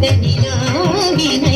నందనిలో విన